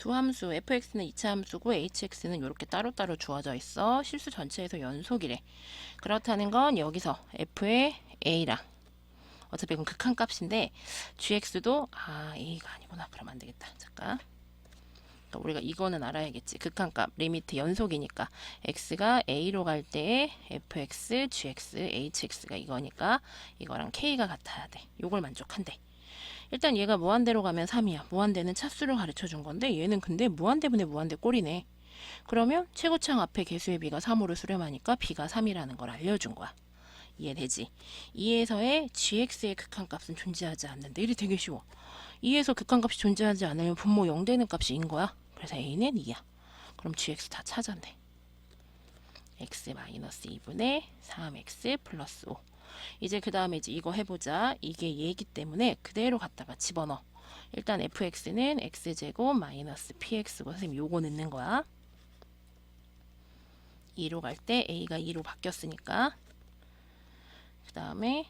두 함수 fx는 2차 함수고 hx는 이렇게 따로따로 주어져 있어. 실수 전체에서 연속이래. 그렇다는 건 여기서 f의 a랑 어차피 이건 극한값인데 gx도 아 a가 아니구나. 그럼 안 되겠다. 잠깐. 그러니까 우리가 이거는 알아야겠지. 극한값 리미트 연속이니까 x가 a로 갈 때에 fx, gx, hx가 이거니까 이거랑 k가 같아야 돼. 요걸 만족한대. 일단 얘가 무한대로 가면 3이야. 무한대는 차수를 가르쳐 준 건데 얘는 근데 무한대분의 무한대 꼴이네. 그러면 최고창 앞에 개수의 비가 3으로 수렴하니까 비가 3이라는 걸 알려준 거야. 이해되지? 2에서의 gx의 극한값은 존재하지 않는데 이게 되게 쉬워. 2에서 극한값이 존재하지 않으면 분모 0 되는 값이 인 거야. 그래서 a는 2야. 그럼 gx 다 찾았네. x 마이너스 2분의 3x 플러스 5. 이제 그 다음에 이제 이거 해보자. 이게 얘기 때문에 그대로 갖다가 집어넣어. 일단 fx는 x제곱 마이너스 px고 선생님 요거 넣는 거야. 2로 갈 때 a가 2로 바뀌었으니까 그 다음에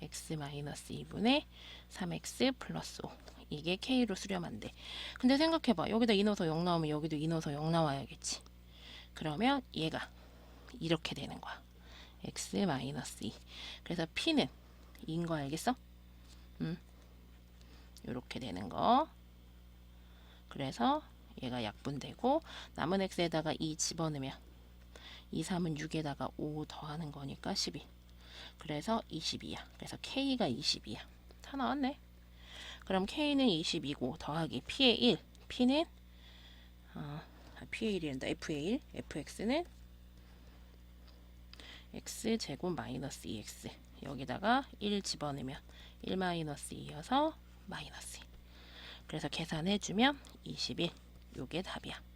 x 마이너스 2분의 3x 플러스 5 이게 k로 수렴한대. 근데 생각해봐. 여기다 2 넣어서 0 나오면 여기도 2 넣어서 0 나와야겠지. 그러면 얘가 이렇게 되는 거야. X 마이너스 2. 그래서 p는 2인 거 알겠어? 음. 이렇게 되는 거. 그래서 얘가 약분되고 남은 x에다가 2 집어넣으면 2, 3은 6에다가 5 더하는 거니까 12. 그래서 22야. 그래서 k가 22야. 다 나왔네. 그럼 k는 22고 더하기 p의 1. p는 어, p의 1이란다. f의 1. fx는 x 제곱 마이너스 2x 여기다가 1 집어넣으면 1 마이너스 2여서 마이너스 2 그래서 계산해주면 21 요게 답이야